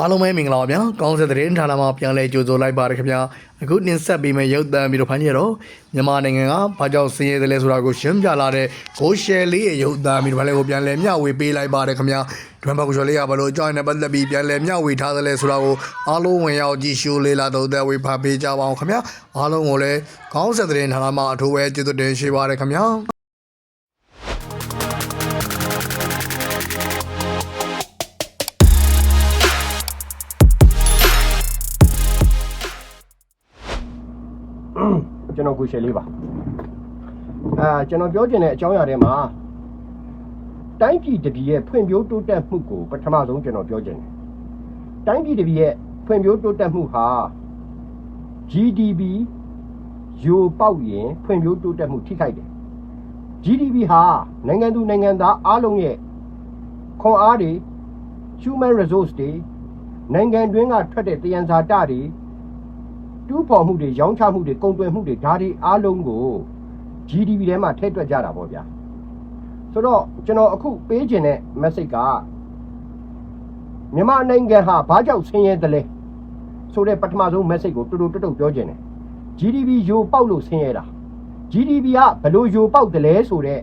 အားလုံးပဲမင်္ဂလာပါဗျာကောင်းတဲ့သတင်းဌာနမှာပြန်လည်ကြိုဆိုလိုက်ပါရခင်ဗျာအခုတင်ဆက်ပေးမယ့်ရုပ်သံပြီးတော့ဖန်ကြည့်ရတော့မြန်မာနိုင်ငံကဘာကြောင့်ဆင်းရဲတယ်လဲဆိုတာကိုရှင်းပြလာတဲ့ကိုရှယ်လေးရဲ့ရုပ်သံပြီးတော့ဖန်လေးကိုပြန်လည်မျှဝေပေးလိုက်ပါရခင်ဗျာဒွန်ဘကိုရှယ်လေးကဘလို့အကြောင်းနဲ့ပတ်သက်ပြီးပြန်လည်မျှဝေထားတယ်လဲဆိုတာကိုအားလုံးဝင်ရောက်ကြည့်ရှုလေးလာတော့တဲ့ဝေဖန်ပေးကြပါအောင်ခင်ဗျာအားလုံးကိုလည်းကောင်းတဲ့သတင်းဌာနမှာအထူးပဲကျေးဇူးတင်ရှိပါရခင်ဗျာ ကျွန်တော်ကိုရှယ်လေးပါအာကျွန်တော်ပြောချင်တဲ့အကြောင်းအရာတွေမှာတိုင်းပြည်တစ်ပြည်ရဲ့ဖွံ့ဖြိုးတိုးတက်မှုကိုပထမဆုံးကျွန်တော်ပြောချင်တယ်တိုင်းပြည်တစ်ပြည်ရဲ့ဖွံ့ဖြိုးတိုးတက်မှုဟာ GDP ယိုပေါက်ရင်ဖွံ့ဖြိုးတိုးတက်မှုထိခိုက်တယ် GDP ဟာနိုင်ငံသူနိုင်ငံသားအားလုံးရဲ့ခွန်အားတွေ human resource တွေနိုင်ငံတွင်းကထွက်တဲ့တယံဇာတတွေ တူးဖော်မှုတွေရောင်းချမှုတွေကုန်သွယ်မှုတွေဒါတွေအားလုံးကို GDP ထဲမှာထည့်တွက်ကြတာပေါ့ဗျာဆိုတော့ကျွန်တော်အခုပေးခြင်းတဲ့ message ကမြန်မာနိုင်ငံဟာဘာကြောင့်ဆင်းရဲတယ်လဲဆိုတဲ့ပထမဆုံး message ကိုတူတူတုတ်တုတ်ပြောခြင်းတယ် GDP ယိုပေါက်လို့ဆင်းရဲတာ GDP ကဘလို့ယိုပေါက်တယ်လဲဆိုတဲ့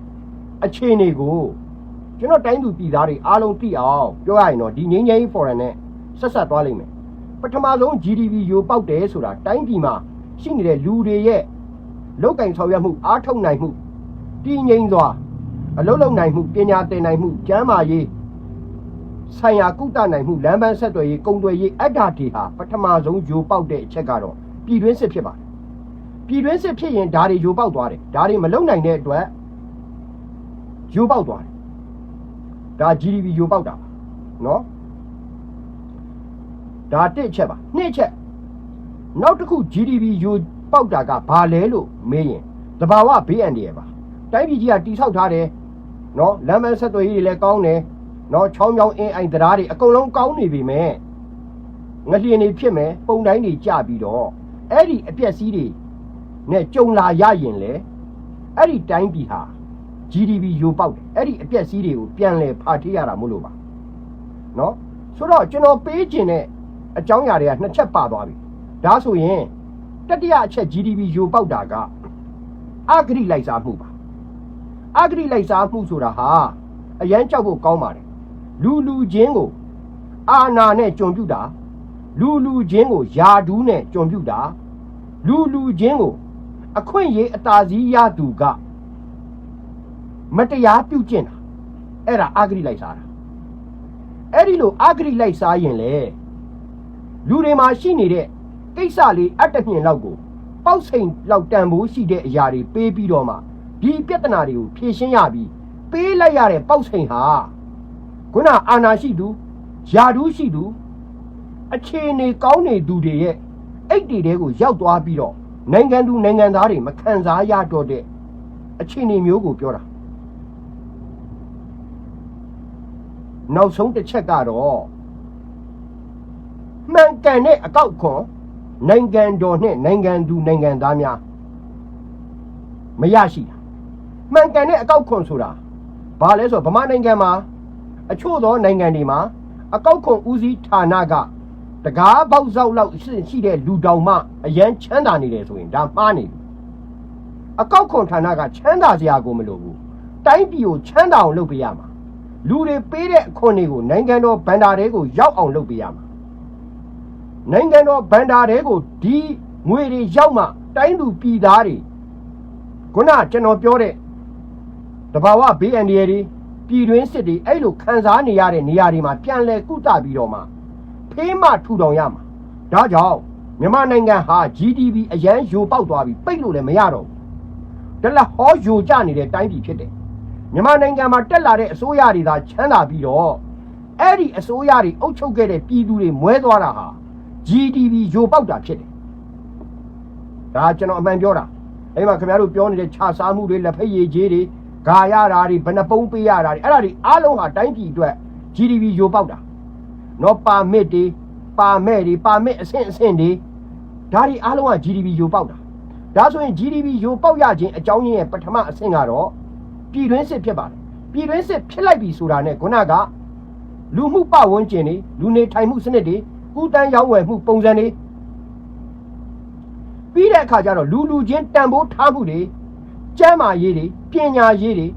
အခြေအနေကိုကျွန်တော်တိုင်းသူပြည်သားတွေအားလုံးသိအောင်ပြောရရင်တော့ဒီငင်းငင်း foreign နဲ့ဆက်ဆက်သွားလိမ့်မယ် ပထမဆုံး GDP ယိုပေါက်တယ်ဆိုတာတိုင်းပြည်မှာရှိနေတဲ့လူတွေရဲ့လောက်ကင်ဆောင်ရွက်မှုအားထုတ်နိုင်မှုတည်ငြိမ်စွာအလုံးလုံးနိုင်မှုပညာသင်နိုင်မှုကျန်းမာရေးဆိုင်ရာကုသနိုင်မှုလမ်းပန်းဆက်သွယ်ရေးကုန်သွယ်ရေးအတ္တတွေဟာပထမဆုံးယိုပေါက်တဲ့အချက်ကတော့ပြည်တွင်းစစ်ဖြစ်ပါတယ်ပြည်တွင်းစစ်ဖြစ်ရင်ဓာတွေယိုပေါက်သွားတယ်ဓာတွေမလုံနိုင်တဲ့အတွက်ယိုပေါက်သွားတယ်ဒါ GDP ယိုပေါက်တာပါနော် ဒါတစ်ချက်ပါနှစ်ချက်နောက်တစ်ခု GDP ယူပေါက်တာကဘာလဲလို့မေးရင်တဘာဝဘေးအန္တရာယ်ပါတိုင်းပြည်ကြီးကတိဆောက်ထားတယ်နော်လမ်းမဆက်သွယ်ရေးတွေလည်းကောင်းတယ်နော်ချောင်းချောင်းအင်းအိုင်တရားတွေအကုန်လုံးကောင်းနေပြီမဲ့ငလျင်တွေဖြစ်မယ်ပုံတိုင်းတွေကြပြီးတော့အဲ့ဒီအပျက်စီးတွေနဲ့ကြုံလာရရင်လေအဲ့ဒီတိုင်းပြည်ဟာ GDP ယူပေါက်တယ်အဲ့ဒီအပျက်စီးတွေကိုပြန်လဲဖာထေးရတာမို့လို့ပါနော်ဆိုတော့ကျွန်တော်ပေးခြင်းတဲ့ အကြောင်းအရာတွေကနှစ်ချက်ပါသွားပြီဒါဆိုရင်တတိယအချက် GDP ယိုပေါက်တာကအဂရိလိုက်စားမှုပါအဂရိလိုက်စားမှုဆိုတာဟာအရန်ကြောက်ဖို့ကောင်းပါတယ်လူလူချင်းကိုအာနာနဲ့ကြုံပြုတာလူလူချင်းကိုယာဒူးနဲ့ကြုံပြုတာလူလူချင်းကိုအခွင့်အရေးအသာစီးရသူကမတရားပြုကျင့်တာအဲ့ဒါအဂရိလိုက်စားတာအဲ့ဒီလိုအဂရိလိုက်စားရင်လေ လူတွေမှာရှိနေတဲ့ကိစ္စလေးအတ္တမြင်လောက်ကိုပေါက်စိန်လောက်တန်ဖိုးရှိတဲ့အရာတွေပေးပြီးတော့မှဒီပြဿနာတွေကိုဖြေရှင်းရပြီးပေးလိုက်ရတဲ့ပေါက်စိန်ဟာခုနအာနာရှိသူယာဒူးရှိသူအခြေအနေကောင်းနေသူတွေရဲ့အိတ်တွေတဲကိုရောက်သွားပြီးတော့နိုင်ငံသူနိုင်ငံသားတွေမခံစားရတော့တဲ့အခြေအနေမျိုးကိုပြောတာနောက်ဆုံးတစ်ချက်ကတော့ မှန်ကန်တဲ့အကောက်ခွန်နိုင်ငံတော်နဲ့နိုင်ငံသူနိုင်ငံသားများမရရှိတာမှန်ကန်တဲ့အကောက်ခွန်ဆိုတာဘာလဲဆိုတော့ဗမာနိုင်ငံမှာအချို့သောနိုင်ငံတွေမှာအကောက်ခွန်ဦးစီးဌာနကတကားပေါက်ဆောက်လောက်ရှိရှိတဲ့လူတောင်မှအရန်ချမ်းသာနေတယ်ဆိုရင်ဒါမှားနေပြီအကောက်ခွန်ဌာနကချမ်းသာစရာကိုမလိုဘူးတိုင်းပြည်ကိုချမ်းသာအောင်လုပ်ပေးရမှာလူတွေပေးတဲ့အခွန်တွေကိုနိုင်ငံတော်ဗန္ဒာတွေကိုရောက်အောင်လုပ်ပေးရမှာ နိုင်ငံတော်ဗန္ဒာတွေကိုဒီငွေတွေရောက်မှတိုင်းသူပြည်သားတွေခုနကျွန်တော်ပြောတဲ့တဘာဝဘေးအန္တရာယ်တွေပြည်တွင်းစစ်တွေအဲ့လိုခံစားနေရတဲ့နေရာတွေမှာပြန်လဲကုသပြီးတော့မှဖေးမထူထောင်ရမှာဒါကြောင့်မြန်မာနိုင်ငံဟာ GDP အရန်ယိုပေါက်သွားပြီပိတ်လို့လည်းမရတော့ဘူးဒါလည်းဟောယိုကျနေတဲ့တိုင်းပြည်ဖြစ်တယ်မြန်မာနိုင်ငံမှာတက်လာတဲ့အစိုးရတွေသာချမ်းသာပြီးတော့အဲ့ဒီအစိုးရတွေအုပ်ချုပ်ခဲ့တဲ့ပြည်သူတွေမွဲသွားတာဟာ GDP ယိုပေါက်တာဖြစ်တယ်။ဒါကျွန်တော်အမှန်ပြောတာ။အဲ့မှာခင်ဗျားတို့ပြောနေတဲ့ခြာစားမှုတွေလက်ဖက်ရည်ကြီးတွေဂါရတာတွေဘယ်နှပုံးပေးရတာတွေအဲ့ဒါတွေအားလုံးဟာတိုင်းပြည်အတွက် GDP ယိုပေါက်တာ။နော်ပါမစ်တွေပါမဲ့တွေပါမစ်အဆင့်အဆင့်တွေဒါတွေအားလုံးက GDP ယိုပေါက်တာ။ဒါဆိုရင် GDP ယိုပေါက်ရခြင်းအကြောင်းရင်းရဲ့ပထမအဆင့်ကတော့ပြည်တွင်းစစ်ဖြစ်ပါတယ်။ပြည်တွင်းစစ်ဖြစ်လိုက်ပြီဆိုတာနဲ့ခုနကလူမှုပဝန်းကျင်တွေလူနေထိုင်မှုစနစ်တွေ ကုတန်းရောင်းဝယ်မှုပုံစံတွေပြီးတဲ့အခါကျတော့လူလူချင်းတန်ဖိုးထားမှုတွေကျမ်းမာရေးတွေပညာရေးတွေ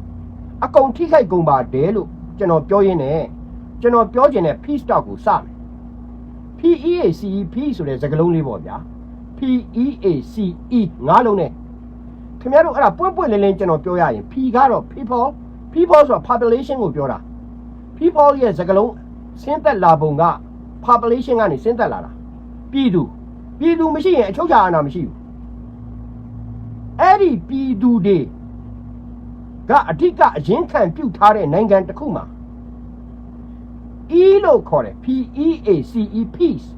အကုန်ထိခိုက်ကုန်ပါတယ်လို့ကျွန်တော်ပြောရင်းနဲ့ကျွန်တော်ပြောချင်တဲ့ peace talk ကိုစမယ် PEACE P ဆိုတဲ့စကားလုံးလေးပေါ့ဗျာ PEACE ငါးလုံးနဲ့ခင်ဗျားတို့အဲ့ဒါပွင့်ပွင့်လင်းလင်းကျွန်တော်ပြောရရင် P ကတော့ people people ဆိုတာ population ကိုပြောတာ people ရဲ့စကားလုံးဆင်းသက်လာပုံက population ကနေဆင်းသက်လာတာပြည်သူပြည်သူမရှိရင်အချုပ်ချာအာဏာမရှိဘူးအဲ့ဒီပြည်သူတွေကအဓိကအရင်ခံပြုတ်ထားတဲ့နိုင်ငံတစ်ခုမှာ E လို့ခေါ်တယ် P E A C E peace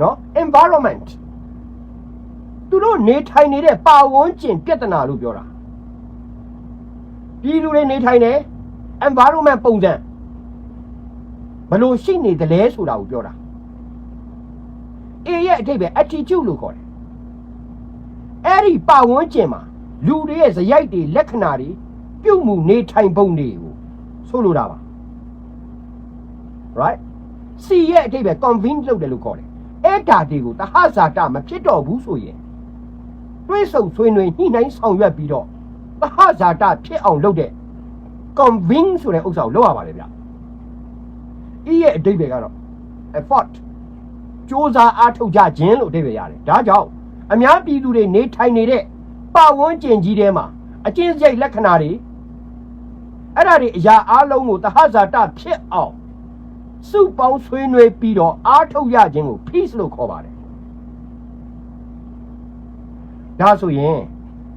နော် environment သူတို့နေထိုင်နေတဲ့ပါဝန်းကျင်ပြဿနာလို့ပြောတာပြည်သူတွေနေထိုင်တယ် environment ပုံစံ ဘယ်လိုရှိနေသလဲဆိုတာကိုပြောတာ A ရဲ့အထိပ္ပယ် attitude လို့ခေါ်တယ်အဲ့ဒီပါဝန်းကျင်မှာလူတွေရဲ့ဇယိုက်တွေလက္ခဏာတွေပြုမှုနေထိုင်ပုံတွေကိုဆိုလိုတာပါ right C ရဲ့အထိပ္ပယ် convince လုပ်တယ်လို့ခေါ်တယ်အဲ့ဒါတွေကိုတဟဇာတမဖြစ်တော့ဘူးဆိုရင်တွေးဆုံဆွေးနွေးညှိနှိုင်းဆောင်ရွက်ပြီးတော့တဟဇာတဖြစ်အောင်လုပ်တဲ့ convince ဆိုတဲ့ဥစ္စာကိုလုပ်ရပါတယ်ဗျ E ရဲ့အထိပ္ပယ်ကတော့ effort စ조사အားထုတ်ကြခြင်းလို့အထိပ္ပယ်ရတယ်ဒါကြောင့်အများပြည်သူတွေနေထိုင်နေတဲ့ပတ်ဝန်းကျင်ကြီးထဲမှာအကျဉ်းစိတ်လက္ခဏာတွေအဲ့ဒါတွေအရာအလုံးကိုတဟဇာတဖြစ်အောင်စုပေါင်းဆွေးနွေးပြီးတော့အားထုတ်ရခြင်းကို peace လို့ခေါ်ပါတယ်ဒါဆိုရင်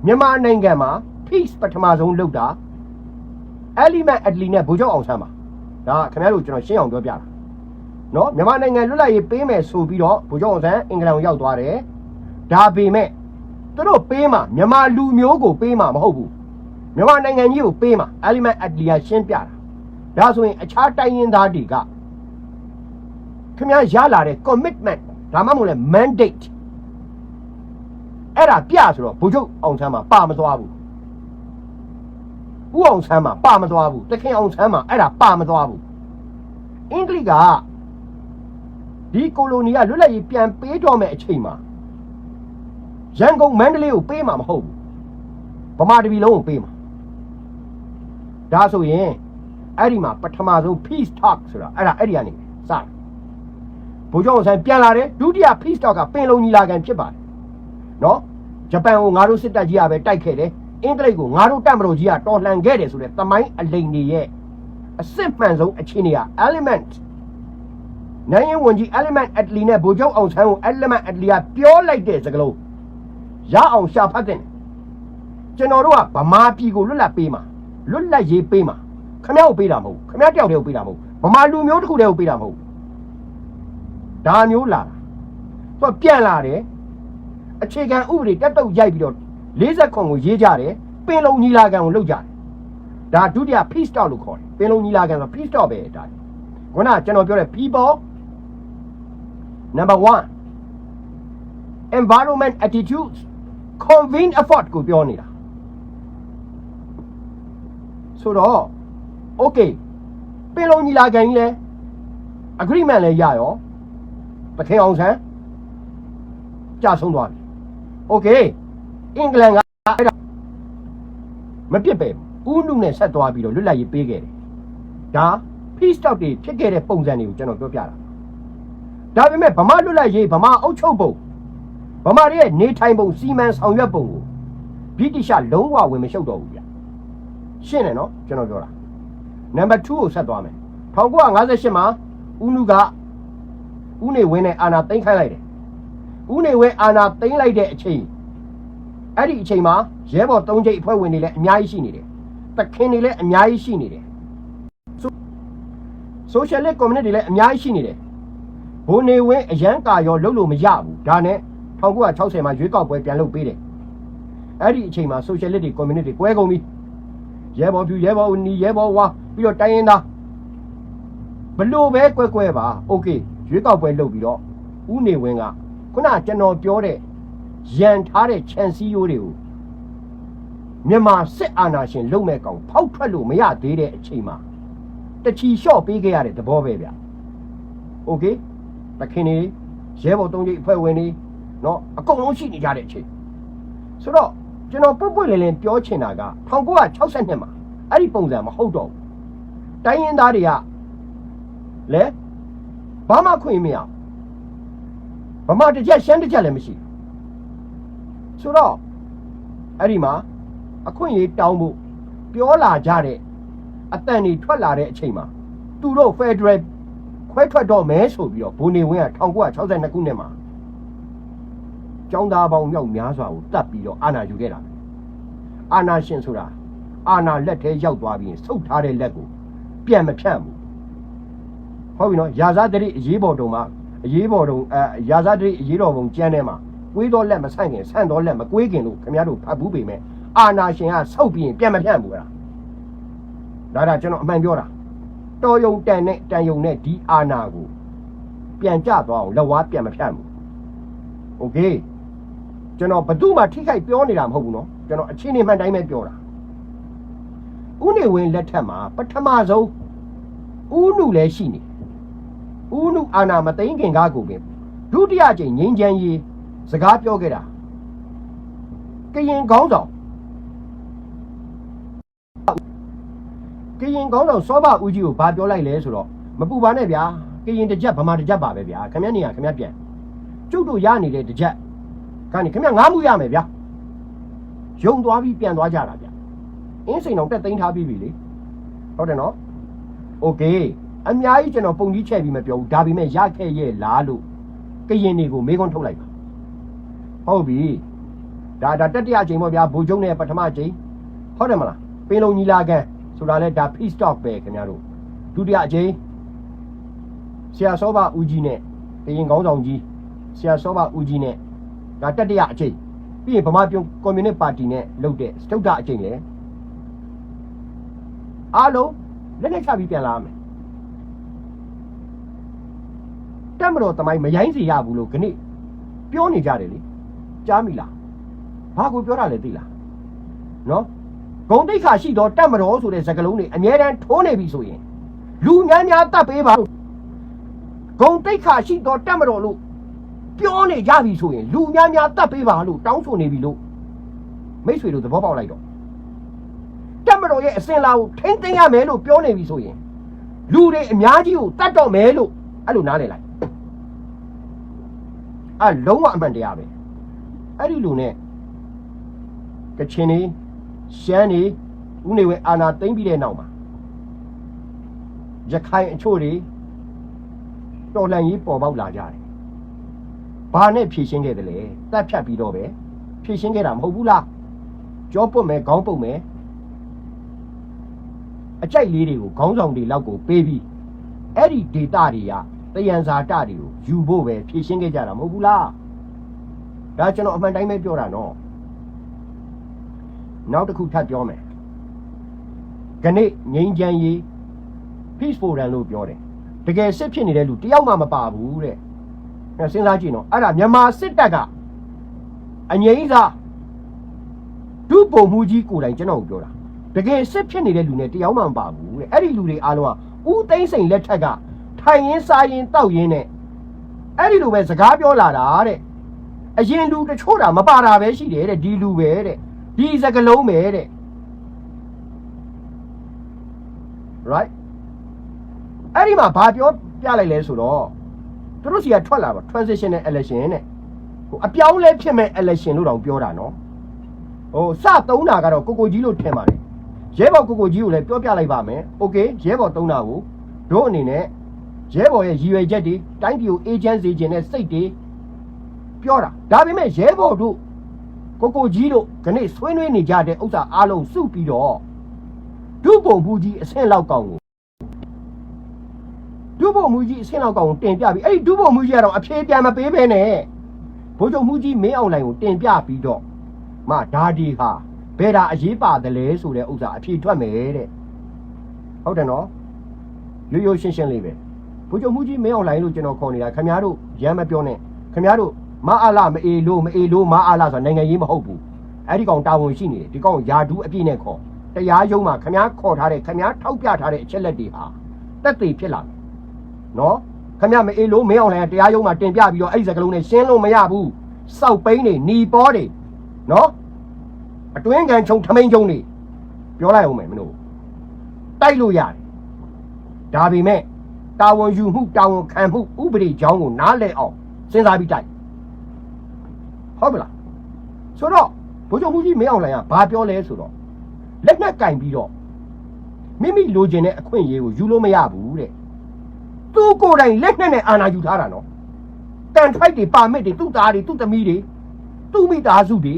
မြန်မာနိုင်ငံမှာ peace ပထမဆုံးလုပ်တာ element atli နဲ့ဗိုလ်ချုပ်အောင်ဆန်းပါ ဒါခင်ဗျားတို့ကျွန်တော်ရှင်းအောင်ပြောပြတာနော်မြန်မာနိုင်ငံလွတ်လပ်ရေးပေးမယ်ဆိုပြီးတော့ဗိုလ်ချုပ်အောင်ဆန်းအင်္ဂလန်ကိုရောက်သွားတယ်ဒါပေမဲ့သူတို့ပေးမှာမြန်မာလူမျိုးကိုပေးမှာမဟုတ်ဘူးမြန်မာနိုင်ငံကြီးကိုပေးမှာ element atli ကရှင်းပြတာဒါဆိုရင်အခြားတိုင်းရင်းသားတွေကခင်ဗျားရလာတဲ့ commitment ဒါမှမဟုတ်လဲ mandate အဲ့ဒါပြဆိုတော့ဘုချုပ်အောင်ဆန်းမှာပါမသွားဘူး ဦးအောင်ဆန်းမှာပါမသွားဘူးတခင်အောင်ဆန်းမှာအဲ့ဒါပါမသွားဘူးအင်္ဂလိပ်ကဒီကိုလိုနီကလွတ်လပ်ရေးပြန်ပေးတော့မဲ့အချိန်မှာရန်ကုန်မန္တလေးကိုပေးမှာမဟုတ်ဘူးဗမာတပြည်လုံးကိုပေးမှာဒါဆိုရင်အဲ့ဒီမှာပထမဆုံး peace talk ဆိုတာအဲ့ဒါအဲ့ဒီကနေစတာဗိုလ်ချုပ်အောင်ဆန်းပြန်လာတယ်ဒုတိယ peace talk ကပင်လုံညီလာခံဖြစ်ပါတယ်နော်ဂျပန်ကိုငါတို့စစ်တပ်ကြီးကပဲတိုက်ခဲ့တယ် အင်္ဂလိပ်ကိုငါတို့တပ်မတော်ကြီးကတော်လှန်ခဲ့တယ်ဆိုတဲ့သမိုင်းအလိန်တွေရဲ့အစစ်မှန်ဆုံးအခြေအနေက element နိုင်ရင်ဝန်ကြီး element atli နဲ့ဗိုလ်ချုပ်အောင်ဆန်းကို element atli ကပြောလိုက်တဲ့စကားလုံးရအောင်ရှာဖတ်တဲ့ကျွန်တော်တို့ကဗမာပြည်ကိုလွတ်လပ်ပေးမှာလွတ်လပ်ရေးပေးမှာခမ ्या ကိုပေးတာမဟုတ်ဘူးခမ ्या တယောက်တည်းကိုပေးတာမဟုတ်ဘူးဗမာလူမျိုးတစ်ခုတည်းကိုပေးတာမဟုတ်ဘူးဒါမျိုးလာတာသူကပြန်လာတယ်အခြေခံဥပဒေတက်တုတ်ရိုက်ပြီးတော့ 40ခွန်ကိုရေးကြတယ်ပင်လုံညီလာခံကိုလုပ်ကြတယ်ဒါဒုတိယ peace talk လို့ခေါ်တယ်ပင်လုံညီလာခံဆို peace talk ပဲဒါခုနကကျွန်တော်ပြောတဲ့ people number 1 environment attitudes convene effort ကိုပြောနေတာဆိုတော့ okay ပင်လုံညီလာခံကြီးလဲ agreement လဲရရောပခင်အောင်ဆန်းကြာဆုံးသွားပြီ။ Okay အင်္ဂလန်ကအဲ့ဒါမပြစ်ပဲဦးနုနဲ့ဆက်သွားပြီးတော့လွတ်လပ်ရေးပေးခဲ့တယ်။ဒါ peace talk တွေဖြစ်ခဲ့တဲ့ပုံစံတွေကိုကျွန်တော်ပြောပြတာ။ဒါပေမဲ့ဗမာလွတ်လပ်ရေးဗမာအုပ်ချုပ်ပုံဗမာတွေရဲ့နေထိုင်ပုံစီမံဆောင်ရွက်ပုံကိုဗြိတိရှလုံးဝဝင်မရှုပ်တော့ဘူးဗျ။ရှင်းတယ်နော်ကျွန်တော်ပြောတာ။ number 2ကိုဆက်သွားမယ်။1958မှာဦးနုကဦးနေဝင်းနဲ့အာနာသိမ်းခိုင်းလိုက်တယ်။ဦးနေဝင်းအာနာသိမ်းလိုက်တဲ့အချိန် အဲ့ဒီအချိန်မှာရဲဘော်၃ချိတ်အဖွဲ့ဝင်တွေလည်းအများကြီးရှိနေတယ်။တခင်တွေလည်းအများကြီးရှိနေတယ်။ Socialist Community လည်းအများကြီးရှိနေတယ်။ဘိုးနေဝင်းအရန်ကာရောလုပ်လို့မရဘူး။ဒါနဲ့1960မှာရွေးကောက်ပွဲပြန်လုပ်ပေးတယ်။အဲ့ဒီအချိန်မှာ Socialist တွေ Community ကွဲကုန်ပြီ။ရဲဘော်ဖြူရဲဘော်ဦးနီရဲဘော်ဝါပြီးတော့တိုင်းရင်းသားဘလို့ပဲကွဲကွဲပါ။ Okay ရွေးကောက်ပွဲလုပ်ပြီးတော့ဦးနေဝင်းကခုနကကျွန်တော်ပြောတဲ့ ရန်ထားတဲ့ခြံစည်းရိုးတွေကိုမြန်မာစစ်အာဏာရှင်လုံမဲ့ကောင်ဖောက်ထွက်လို့မရသေးတဲ့အချိန်မှာ တချီလျှော့ပေးခဲ့ရတဲ့သဘောပဲဗျโอเคတခင်နေရဲဘော်သုံးကြီးအဖွဲ့ဝင်နေเนาะအကုန်လုံးရှိနေကြတဲ့အချိန်ဆိုတော့ကျွန်တော်ပုတ်ပွတ်လင်းလင်းပြောချင်တာက1962မှာအဲ့ဒီပုံစံမဟုတ်တော့ဘူးတိုင်းရင်းသားတွေကလဲဘာမှခွင့်မရဘူးဗမာတစ်ချက်ရှမ်းတစ်ချက်လည်းမရှိဘူး ဆိုတော့အဲ့ဒီမှာအခွင့်အရေးတောင်းဖို့ပြောလာကြတဲ့အတန်တွေထွက်လာတဲ့အချိန်မှာသူတို့ Federal ခွဲထွက်တော့မဲဆိုပြီးတော့ဘုံနေဝင်းက1962ခုနှစ်မှာကျောင်းသားပေါင်းမြောက်များစွာကိုတတ်ပြီးတော့အာဏာယူခဲ့တာပဲအာဏာရှင်ဆိုတာအာဏာလက်ထဲရောက်သွားပြီးရင်ဆုတ်ထားတဲ့လက်ကိုပြန်မဖြန့်ဘူးဟုတ်ပြီနော်ရာဇသတိအရေးပေါ်တုံမှာအရေးပေါ်တုံအဲရာဇသတိအရေးတော်ပုံကျမ်းထဲမှာ ကွေးတော့လက်မဆန့်ခင်ဆန့်တော့လက်မကွေးခင်လို့ခင်ဗျားတို့ဖတ်ဘူးပေမဲ့အာဏာရှင်ကဆုတ်ပြီးရင်ပြန်မဖြန့်ဘူးလားဒါဒါကျွန်တော်အမှန်ပြောတာ တော်ယုံတန်နဲ့တန်ယုံနဲ့ဒီအာနာကိုပြန်ကြသွားအောင်လက်ဝါးပြန်မဖြတ်ဘူးโอเคကျွန်တော်ဘသူမှထိခိုက်ပြောနေတာမဟုတ်ဘူးเนาะကျွန်တော်အချင်းနေမှန်တိုင်းပဲပြောတာဥနေဝင်လက်ထက်မှာပထမဆုံးဥနုလည်းရှိနေဥနုအာနာမသိန်းခင်ကားကိုပဲဒုတိယကြိမ်ငင်းချမ်းရေး စကားပြောခဲ့တာကရင်ခေါင်းဆောင် ကရင်ကောင်းဆောင်စောဘဦးကြီးကိုဘာပြောလိုက်လဲဆိုတော့မပူပါနဲ့ဗျာကရင်တစ်ချက်ဗမာတစ်ချက်ပါပဲဗျာခမည်းနေရခမည်းပြန်ကျုပ်တို့ရနေတဲ့တစ်ချက်ကနေခမည်းငားမှုရမယ်ဗျာယုံသွားပြီးပြန်သွားကြတာဗျာအင်းစိန်တော်တက်သိမ်းထားပြီးပြီလေဟုတ်တယ်နော်โอเคအများကြီးကျွန်တော်ပုံကြီးချဲ့ပြီးမပြောဘူးဒါပေမဲ့ရခဲ့ရဲ့လားလို့ကရင်တွေကိုမေးခွန်းထုတ်လိုက်ပါ ဟုတ်ပြီဒါဒါတတိယအချိန်ပေါ့ဗျာဘူကျုံနဲ့ပထမအချိန်ဟုတ်တယ်မလားပင်လုံညီလာခံဆိုတာလဲဒါ peace talk ပဲခင်ဗျားတို့ဒုတိယအချိန်ဆရာစောဘဦးကြီးနဲ့ကရင်ခေါင်းဆောင်ကြီးဆရာစောဘဦးကြီးနဲ့ဒါတတိယအချိန်ပြီးရင်ဗမာပြည်ကွန်မြူနစ်ပါတီနဲ့လုပ်တဲ့စတုဒ္ဓအချိန်လေအားလုံးလက်နဲ့ချပြီးပြန်လာမယ်တက်မတော်တမိုင်းမရိုင်းစီရဘူးလို့ခဏပြောနေကြတယ်လေ ကြားမိလားဘာကိုပြောတာလဲသိလားနော်ဂုံတိတ်ခါရှိတော့တတ်မတော်ဆိုတဲ့စကားလုံးတွေအမြဲတမ်းထိုးနေပြီဆိုရင်လူများများတတ်ပေးပါလို့ဂုံတိတ်ခါရှိတော့တတ်မတော်လို့ပြောနေကြပြီဆိုရင်လူများများတတ်ပေးပါလို့တောင်းဆိုနေပြီလို့မိတ်ဆွေတို့သဘောပေါက်လိုက်တော့တတ်မတော်ရဲ့အစင်လာကိုထိမ့်သိမ်းရမယ်လို့ပြောနေပြီဆိုရင်လူတွေအများကြီးကိုတတ်တော့မယ်လို့အဲ့လိုနားလည်လိုက်အဲ့လုံးဝအမှန်တရားပဲ အဲ့ဒီလူနဲ့ကချင်နေရှမ်းနေဦးနေဝင်းအာနာသိမ့်ပြီးတဲ့နောက်မှာရခိုင်အချို့တွေတော်လှန်ရေးပေါ်ပေါက်လာကြတယ်။ဘာနဲ့ဖြည့်ရှင်းခဲ့တယ်လဲ။တက်ဖြတ်ပြီးတော့ပဲဖြည့်ရှင်းခဲ့တာမဟုတ်ဘူးလား။ကြောပုတ်မယ်ခေါင်းပုတ်မယ်အကြိုက်လေးတွေကိုခေါင်းဆောင်တွေလောက်ကိုပေးပြီးအဲ့ဒီဒေတာတွေကတယံဇာတတွေကိုယူဖို့ပဲဖြည့်ရှင်းခဲ့ကြတာမဟုတ်ဘူးလား။ ဒါကျွန်တော်အမှန်တိုင်းပဲပြောတာနော်။နောက်တစ်ခုထပ်ပြောမယ်။ခဏငိမ့်ချမ်းရေး peace forum လို့ပြောတယ်။တကယ်စစ်ဖြစ်နေတဲ့လူတယောက်မှမပါဘူးတဲ့။အဲစဉ်းစားကြည့်နော်။အဲ့ဒါမြန်မာစစ်တပ်ကအငိမ့်စားဒုပုံမှုကြီးကိုယ်တိုင်ကျွန်တော်ကိုပြောတာ။တကယ်စစ်ဖြစ်နေတဲ့လူနဲ့တယောက်မှမပါဘူးတဲ့။အဲ့ဒီလူတွေအားလုံးကဦးသိန်းစိန်လက်ထက်ကထိုင်ရင်းစားရင်တောက်ရင်းနဲ့အဲ့ဒီလိုပဲစကားပြောလာတာတဲ့ အရင်လူတချို့တာမပါတာပဲရှိတယ်တဲ့ဒီလူပဲတဲ့ဒီစကလုံးပဲတဲ့ right အဲ့ဒီမှာဘာပြောပြလိုက်လဲဆိုတော့သူတို့စီကထွက်လာပါ transitional election နဲ့ဟိုအပြောင်းလဲဖြစ်မဲ့ election လို့တောင်ပြောတာနော်ဟိုစသုံးတာကတော့ကိုကိုကြီးလို့ထင်ပါတယ်ရဲဘော်ကိုကိုကြီးကိုလည်းပြောပြလိုက်ပါမယ် okay ရဲဘော်သုံးတာကိုတို့အနေနဲ့ရဲဘော်ရဲ့ရည်ရွယ်ချက်တွေတိုင်းပြည်ကို agent စေခြင်းနဲ့စိတ်တွေ ပြောတာဒါပေမဲ့ရဲဘော်တို့ကိုကိုကြီးတို့ခဏဆွေးနွေးနေကြတဲ့ဥစ္စာအားလုံးစုပြီးတော့ဒုပုံဘူးကြီးအဆင့်လောက်ကောင်ကိုဒုပုံမူကြီးအဆင့်လောက်ကောင်ကိုတင်ပြပြီးအဲ့ဒီဒုပုံမူကြီးကတော့အဖြေပြန်မပေးဘဲနဲ့ဘိုးချုပ်မူကြီးမင်းအောင်လိုင်ကိုတင်ပြပြီးတော့မဒါဒီဟာဘယ်တာအရေးပါတယ်လဲဆိုတဲ့ဥစ္စာအဖြေထွက်မယ်တဲ့ဟုတ်တယ်နော်ရိုးရိုးရှင်းရှင်းလေးပဲဘိုးချုပ်မူကြီးမင်းအောင်လိုင်လို့ကျွန်တော်ခေါ်နေတာခင်ဗျားတို့ရမ်းမပြောနဲ့ခင်ဗျားတို့ မအားလာမအေလို့မအေလို့မအားလာဆိုတာနိုင်ငံရေးမဟုတ်ဘူးအဲ့ဒီကောင်တာဝန်ရှိနေတယ်ဒီကောင်ယာဒူးအပြည့်နဲ့ခေါ်တရားရုံးမှာခမားခေါ်ထားတဲ့ခမားထောက်ပြထားတဲ့အချက်လက်တွေဟာတက်သေးဖြစ်လာမယ်နော်ခမရမအေးလို့မင်းအောင်လိုင်းကတရားရုံးမှာတင်ပြပြီးတော့အဲ့ဒီစကလုံးနဲ့ရှင်းလို့မရဘူးစောက်ပိန်းတွေหนีပေါ်တွေနော်အတွင်းကန်ချုံထမိန်ချုံတွေပြောလိုက်အောင်မယ်မင်းတို့တိုက်လို့ရတယ်ဒါပေမဲ့တာဝန်ယူမှုတာဝန်ခံမှုဥပဒေကြောင်းကိုနားလည်အောင်စဉ်းစားပြီးတိုက် ဟုတ်ပလားဆိုတော့ဘုရားမှုကြီးမင်းအောင်လိုင်းကဘာပြောလဲဆိုတော့လက်နက်ကင်ပြီးတော့မိမိလိုချင်တဲ့အခွင့်အရေးကိုယူလို့မရဘူးတဲ့သူကိုယ်တိုင်လက်နဲ့နဲ့အာဏာယူထားတာနော်တန်ထိုက်တွေပါမစ်တွေသူ့သားတွေသူ့သမီးတွေသူ့မိသားစုတွေ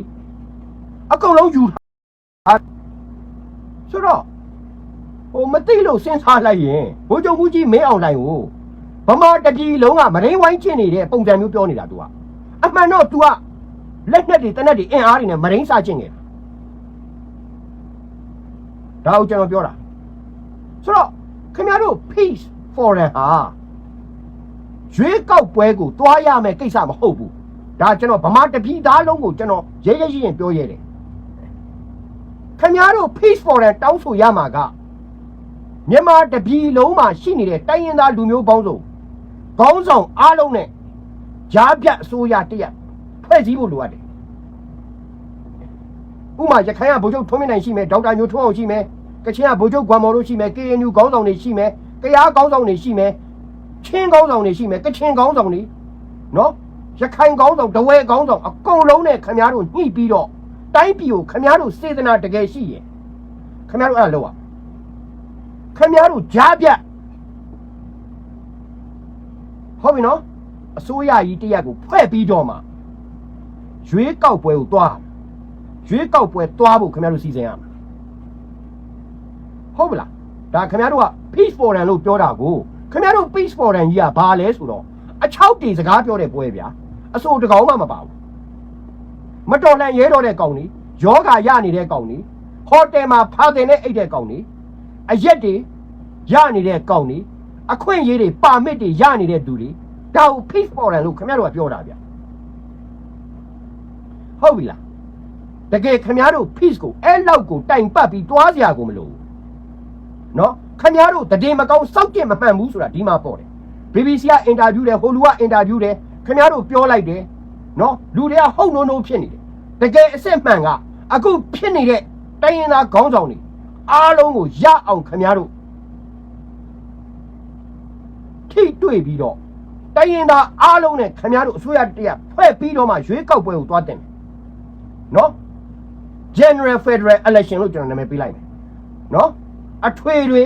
အကုန်လုံးယူထားဆိုတော့ဟိုမသိလို့စဉ်းစားလိုက်ရင်ဘိုးချုပ်မှုကြီးမင်းအောင်လိုင်ကိုဗမာတပြည်လုံးကမရင်းဝိုင်းချင်နေတဲ့ပုံစံမျိုးပြောနေတာ तू ကအမှန်တော့ तू က လက်နဲ့တွေတနက်တွေအင်အားတွေနဲ့မရင်းစားချင်နေတာဒါကိုကျွန်တော်ပြောတာဆိုတော့ခင်ဗျားတို့ peace foreign ဟာရွေးကောက်ပွဲကိုတွားရမယ်ကိစ္စမဟုတ်ဘူးဒါကျွန်တော်ဗမာတပြည်သားလုံးကိုကျွန်တော်ရဲရဲရင်ပြောရဲတယ်ခင်ဗျားတို့ peace foreign တောင်းဆိုရမှာကမြန်မာတပြည်လုံးမှာရှိနေတဲ့တိုင်းရင်းသားလူမျိုးပေါင်းစုံခေါင်းဆောင်အားလုံးနဲ့ကြားပြတ်အစိုးရတရက် ဖွဲ့စည်းဖို့လိုအပ်တယ်ဥပမာရခိုင်ကဗိုလ်ချုပ်ထွန်းမြင့်နိုင်ရှိမယ်ဒေါက်တာညိုထွန်းအောင်ရှိမယ်ကချင်ကဗိုလ်ချုပ်ကွမ်မော်တို့ရှိမယ် KNU ခေါင်းဆောင်တွေရှိမယ်ကရားခေါင်းဆောင်တွေရှိမယ်ချင်းခေါင်းဆောင်တွေရှိမယ်ကချင်ခေါင်းဆောင်တွေနော်ရခိုင်ခေါင်းဆောင်ဒဝဲခေါင်းဆောင်အကုန်လုံးနဲ့ခမများတို့ညှိပြီးတော့တိုင်းပြည်ကိုခမများတို့စေတနာတကယ်ရှိရင်ခမများတို့အဲ့ဒါလုပ်ရခမများတို့ကြားပြတ်ဟုတ်ပြီနော်အစိုးရကြီးတရက်ကိုဖွဲ့ပြီးတော့မှ ရွေးကောက်ပွဲကိုတွားရွေးကောက်ပွဲတွားဖို့ခမများတို့စီစဉ်ရမှာဟုတ်ပလားဒါခင်ဗျားတို့က peace forum လို့ပြောတာကိုခင်ဗျားတို့ peace forum ကြီးကဘာလဲဆိုတော့အချောက်တေစကားပြောတဲ့ပွဲဗျာအစိုးတကောင်မှမပါဘူးမတော်လန်ရဲတော်တဲ့ကောင်ကြီးယောဂရနေတဲ့ကောင်ကြီးဟိုတယ်မှာဖာတင်တဲ့အိတ်တဲ့ကောင်ကြီးအရက်တွေရနေတဲ့ကောင်ကြီးအခွင့်အရေးတွေပါမစ်တွေရနေတဲ့သူတွေဒါကို peace forum လို့ခင်ဗျားတို့ကပြောတာဗျာ ဟုတ်ပြီလားတကယ်ခင်ဗျားတို့ peace ကိုအဲ့လောက်ကိုတိုင်ပတ်ပြီးတွားစရာကိုမလိုဘူးနော်ခမည်းတော်တည်မကောင်းစောက်ကျင်မမှန်ဘူးဆိုတာဒီမှာပေါ့တယ် BBC ကအင်တာဗျူးတယ်ဟိုလူကအင်တာဗျူးတယ်ခမည်းတော်ပြောလိုက်တယ်နော်လူတွေကဟုတ်နိုးနိုးဖြစ်နေတယ်တကယ်အစ်စ်မှန်ကအခုဖြစ်နေတဲ့တိုင်းရင်းသားခေါင်းဆောင်တွေအားလုံးကိုရအောင်ခမည်းတော်ထိတွေ့ပြီးတော့တိုင်းရင်းသားအားလုံးနဲ့ခမည်းတော်အစိုးရတရားဖွဲ့ပြီးတော့မှရွေးကောက်ပွဲကိုသွားတင်တယ် နော် General Federal Election လို့ကျွန်တော်နာမည်ပေးလိုက်မယ်နော်အထွေတွေ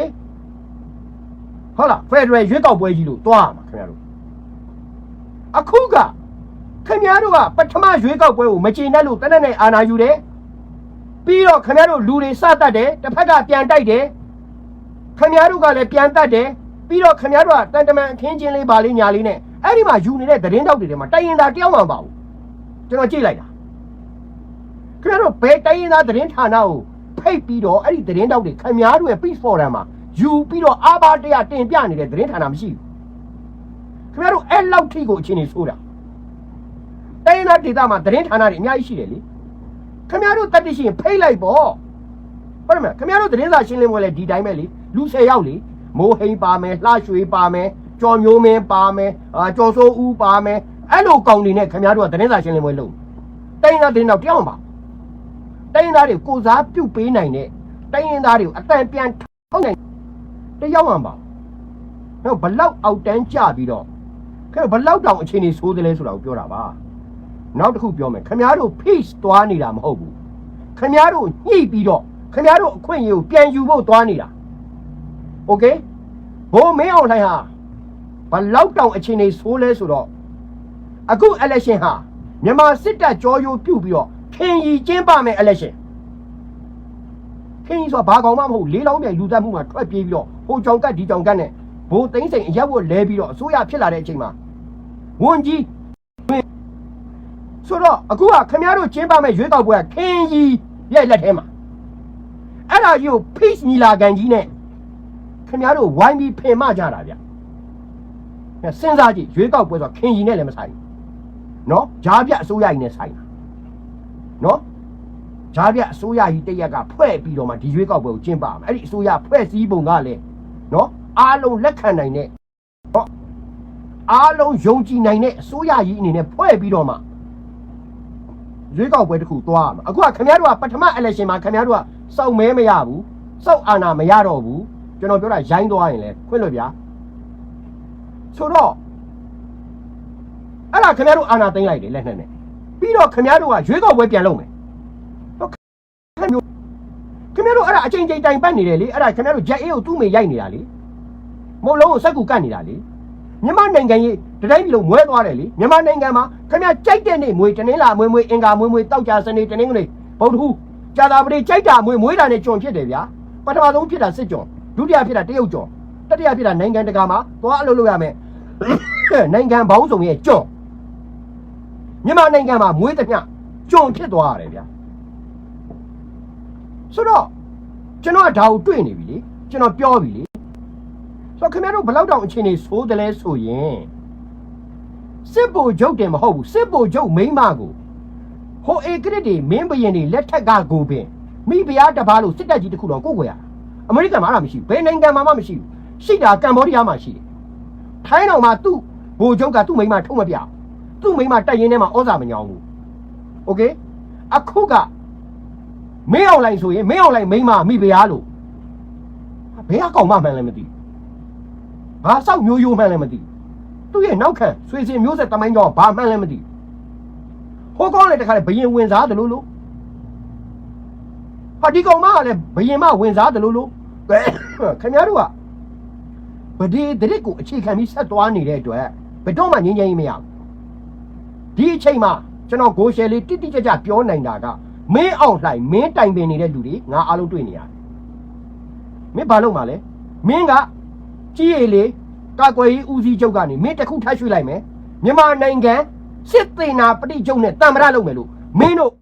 ဟုတ်လားဖက်ဒရယ်ရွေးကောက်ပွဲကြီးလို့တွားမှာခင်ဗျားတို့အခုကခင်ဗျားတို့ကပထမရွေးကောက်ပွဲကိုမကျေနပ်လို့တနက်နဲ့အာဏာယူတယ်ပြီးတော့ခင်ဗျားတို့လူတွေစတတ်တယ်တစ်ဖက်ကပြန်တိုက်တယ်ခင်ဗျားတို့ကလည်းပြန်တတ်တယ်ပြီးတော့ခင်ဗျားတို့ကတန်တမန်အခင်းချင်းလေးပါလေးညာလေးနဲ့အဲ့ဒီမှာယူနေတဲ့သတင်းတောက်တွေထဲမှာတိုင်ရင်သားတယောက်မှမပါဘူးကျွန်တော်ကြည့်လိုက်တာ ခင်ဗျားတို့ဘယ်တိုင်ရင်သားသတင်းဌာနကိုဖိတ်ပြီးတော့အဲ့ဒီသတင်းတောက်တွေခင်များတို့ရဲ့ peace forum မှာယူပြီးတော့အာဘာတရားတင်ပြနေတဲ့သတင်းဌာနမရှိဘူးခင်ဗျားတို့အဲ့လောက်ထိကိုအချင်းနေဆိုးတာတိုင်းနာဒေတာမှာသတင်းဌာနတွေအများကြီးရှိတယ်လေခင်ဗျားတို့တတ်သိရှိရင်ဖိတ်လိုက်ပေါ့ဟုတ်တယ်မလားခင်ဗျားတို့သတင်းစာရှင်းလင်းပွဲလဲဒီတိုင်းပဲလေလူ10ယောက်လေမိုးဟိန်ပါမယ်လှရွှေပါမယ်ကျော်မျိုးမင်းပါမယ်အာကျော်စိုးဦးပါမယ်အဲ့လိုကောင်တွေနဲ့ခင်ဗျားတို့ကသတင်းစာရှင်းလင်းပွဲလုပ်တိုင်းနာသတင်းတော့တယောက်မှမပါ တိုင်းရင်းသားတွေကိုစားပြုတ်ပေးနိုင်တဲ့တိုင်းရင်းသားတွေကိုအတန်ပြန်ထုတ်နိုင်တယောက်မှမပါဘူးတော့ဘလောက်အောက်တန်းကြပြီးတော့ခဲဘလောက်တောင်အခြေအနေဆိုးတယ်လဲဆိုတာကိုပြောတာပါနောက်တစ်ခုပြောမယ်ခမည်းတော် peace သွားနေတာမဟုတ်ဘူးခမည်းတော်ညှိပြီးတော့ခမည်းတော်အခွင့်အရေးကိုပြန်ယူဖို့သွားနေတာโอเคဘိုးမင်းအောင်လှိုင်ဟာဘလောက်တောင်အခြေအနေဆိုးလဲဆိုတော့အခု election ဟာမြန်မာစစ်တပ်ကြောရိုးပြုတ်ပြီးတော့ ခင်ရီကျင်းပမယ် election ခင်ရီဆိုတာဘာကောင်မှမဟုတ်လေးလောင်းပြိုင်လူသက်မှုမှာထွက်ပြေးပြီးတော့ဟိုကြောင်ကတ်ဒီကြောင်ကတ်နဲ့ဘိုးသိန်းစိန်အရက်ဝတ်လဲပြီးတော့အစိုးရဖြစ်လာတဲ့အချိန်မှာဝန်ကြီးဆိုတော့အခုကခင်ဗျားတို့ကျင်းပမယ်ရွေးကောက်ပွဲကခင်ရီရဲ့လက်ထဲမှာအဲ့ဒါကြီးကို peace ညီလာခံကြီးနဲ့ခင်ဗျားတို့ဝိုင်းပြီးဖင်မကြတာဗျစဉ်းစားကြည့်ရွေးကောက်ပွဲဆိုခင်ရီနဲ့လည်းမဆိုင်ဘူးနော်ဂျားပြအစိုးရကြီးနဲ့ဆိုင်တာ နော်ဂျားပြအစိုးရကြီးတရက်ကဖွဲ့ပြီးတော့မှဒီရွေးကောက်ပွဲကိုကျင်းပမယ်အဲ့ဒီအစိုးရဖွဲ့စည်းပုံကလည်းနော်အားလုံးလက်ခံနိုင်တဲ့ဟောအားလုံးယုံကြည်နိုင်တဲ့အစိုးရကြီးအနေနဲ့ဖွဲ့ပြီးတော့မှရွေးကောက်ပွဲတစ်ခုသွားရမှာအခုကခင်ဗျားတို့ကပထမ election မှာခင်ဗျားတို့ကစောက်မဲမရဘူးစောက်အာဏာမရတော့ဘူးကျွန်တော်ပြောတာရိုင်းသွားရင်လေခွင့်လွှတ်ဗျာဆိုတော့အဲ့ဒါခင်ဗျားတို့အာဏာသိမ်းလိုက်တယ်လက်နဲ့နဲ့ ပြီးတော့ခင်ဗျားတို့ကရွေးကောက်ပွဲပြန်လုပ်မယ်တော့ခင်ဗျားတို့ခင်ဗျားတို့အဲ့ဒါအချိန်ချင်းတိုင်ပတ်နေတယ်လေအဲ့ဒါခင်ဗျားတို့ဂျက်အေးကိုသူ့မေရိုက်နေတာလေမဟုတ်လုံးကိုစက်ကူကတ်နေတာလေမြန်မာနိုင်ငံကြီးတတိုင်းပြည်လုံးမွဲသွားတယ်လေမြန်မာနိုင်ငံမှာခင်ဗျားကြိုက်တဲ့နေ့မွေတင်းလာမွေမွေအင်္ဂါမွေမွေတောက်ကြစနေတင်းနေဗုဒ္ဓဟူကြာတာပရိကြိုက်တာမွေမွေတာနဲ့ကျွန်ဖြစ်တယ်ဗျာပထမဆုံးဖြစ်တာစစ်ကျွန်ဒုတိယဖြစ်တာတရုတ်ကျွန်တတိယဖြစ်တာနိုင်ငံတကာမှာသွားအလုပ်လုပ်ရမယ်နိုင်ငံပေါင်းစုံရဲ့ကျွန် မြန်မာနိုင်ငံမှာမွေးတဲ့ညကျွန်ဖြစ်သွားရတယ်ဗျာဆိုတော့ကျွန်တော်ကဒါကိုတွေ့နေပြီလေကျွန်တော်ပြောပြီလေဆိုတော့ခင်ဗျားတို့ဘယ်လောက်တောင်အခြေအနေဆိုးတယ်လဲဆိုရင်စစ်ဘိုလ်ချုပ်တယ်မဟုတ်ဘူးစစ်ဘိုလ်ချုပ်မိန်းမကိုဟိုအေကရစ်တွေမင်းဘရင်တွေလက်ထက်ကကိုပင်မိဖုရားတစ်ပါးလို့စစ်တပ်ကြီးတစ်ခုတော့ကိုယ်ကိုရအမေရိကန်မှာအဲ့ဒါမရှိဘူးဘယ်နိုင်ငံမှာမှမရှိဘူးရှိတာကမ္ဘောဒီးယားမှာရှိတယ်ထိုင်းတော်မှာသူ့ဘိုလ်ချုပ်ကသူ့မိန်းမထုံးမပြအောင် သူ့မိန်းမတိုက်ရင်ထဲမှာဩဇာမညောင်းဘူးโอเคအခုကမင်းအောင်လိုက်ဆိုရင်မင်းအောင်လိုက်မိန်းမမိဖုရားလို့ဘယ်အကောင်မှမှန်းလည်းမသိဘူးဘာဆောက်မျိုးရိုးမှန်းလည်းမသိဘူးသူ့ရဲ့နောက်ခံဆွေစဉ်မျိုးဆက်တမိုင်းကြောဘာမှန်းလည်းမသိဘူးဟိုကောင်းလည်းတခါလေဘယင်ဝင်စားတယ်လို့လို့ဟာဒီကောင်မကလည်းဘယင်မဝင်စားတယ်လို့လို့ခင်ဗျားတို့က ဗဒီဒရစ်ကိုအခြေခံပြီးဆက်သွားနေတဲ့အတွက်ဘယ်တော့မှငြင်းငြင်းမရဘူး ဒီအချိန်မှာကျွန်တော်ဂိုရှယ်လေးတိတိကျကျပြောနိုင်တာကမင်းအောင်လှိုင်မင်းတိုင်ပင်နေတဲ့လူတွေငါအားလုံးတွေ့နေရတယ်မင်းဘာလုပ်မှာလဲမင်းကကြီးရည်လေကာကွယ်ရေးဦးစီးချုပ်ကနေမင်းတစ်ခုထပ်ရွှေ့လိုက်မယ်မြန်မာနိုင်ငံစစ်သေးနာပဋိချုပ်နဲ့တံမရလုပ်မယ်လို့မင်းတို့